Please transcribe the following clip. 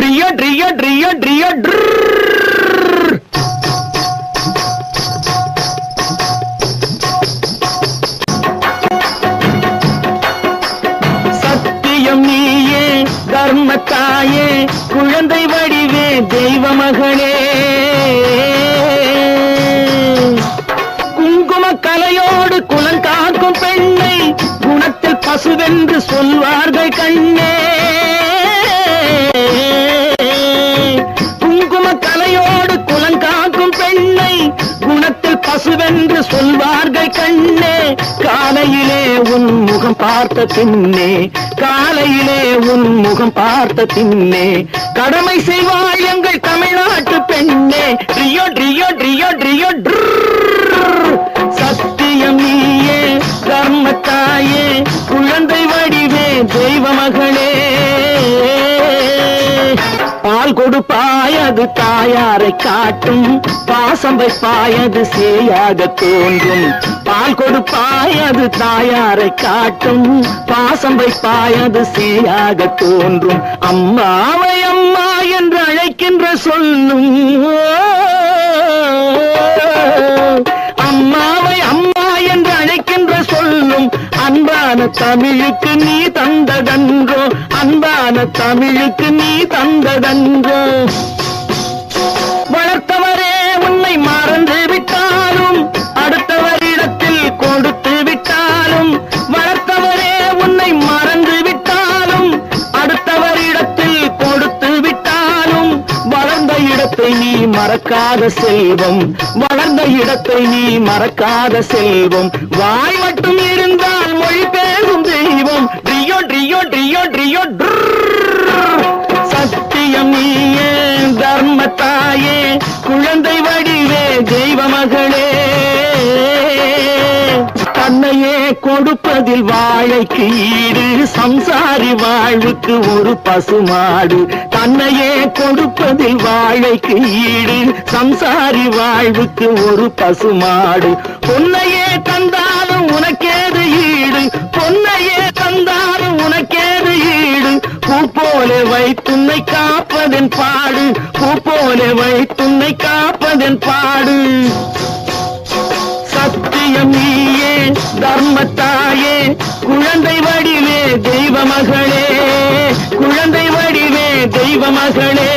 ட்ரியோ ட்ரியோ ட்ரியோ ட்ரியோ சத்தியம் நீயே தர்மத்தாயே குழந்தை வடிவே தெய்வ மகளே குங்கும கலையோடு குலங்காக்கும் பெண்ணை குணத்தில் பசுவென்று சொல்வார்கள் கண்ணே. குணத்தில் பசுவென்று சொல்வார்கள் கண்ணே. காலையிலே உன் முகம் பார்த்த பின்னே காலையிலே உன் முகம் பார்த்த பின்னே கடமை செய்வாய் எங்கள் தமிழ்நாட்டு பெண்ணே. ட்ரியோ ட்ரியோ ட்ரியோ ட்ரியோ ட்ரர். சத்தியம் நீயே தர்மத்தாயே குழந்தை வடிவே தெய்வ மகளே. பால் கொடுப்பாய் அது தாயாரை காட்டும். பாசம் வைப்பாய் அது சேயாக தோன்றும். பால் கொடுப்பாய் அது தாயாரை காட்டும். பாசம் வைப்பாய் அது சேயாக தோன்றும். அம்மாவை அம்மா என்று அழைக்கின்ற சொல்லும். அம்மாவை அம்மா என்று அழைக்கின்ற சொல்லும். அன்பான தமிழுக்கு நீ தந்ததன்றோ? அன்பான தமிழுக்கு நீ தந்த தந்ததன்றோ வளர்த்தவரே உன்னை மறந்து விட்டாலும் அடுத்தவரிடத்தில் கொடுத்து விட்டாலும் வளர்த்தவரே உன்னை மறந்து விட்டாலும் அடுத்தவரிடத்தில் கொடுத்து விட்டாலும் வளர்ந்த இடத்தை நீ மறக்காத செல்வம் வளர்ந்த இடத்தை நீ மறக்காத செல்வம். வாய் மட்டும் இருந்தால் குழந்தை வடிவே தெய்வ மகளே தன்னையே கொடுப்பதில் வாழைக்கு ஈடு சம்சாரி வாழ்வுக்கு ஒரு பசுமாடு. தன்னையே கொடுப்பதில் வாழைக்கு ஈடு சம்சாரி வாழ்வுக்கு ஒரு பசுமாடு. பொன்னையே தந்தா வைத்துன்னை காப்பதன் பாடு. பூ போல வைத்துன்னை காப்பதன் பாடு. சத்தியம் நீயே தர்மத்தாயே குழந்தை வடிவே தெய்வ மகளே குழந்தை வடிவே தெய்வ மகளே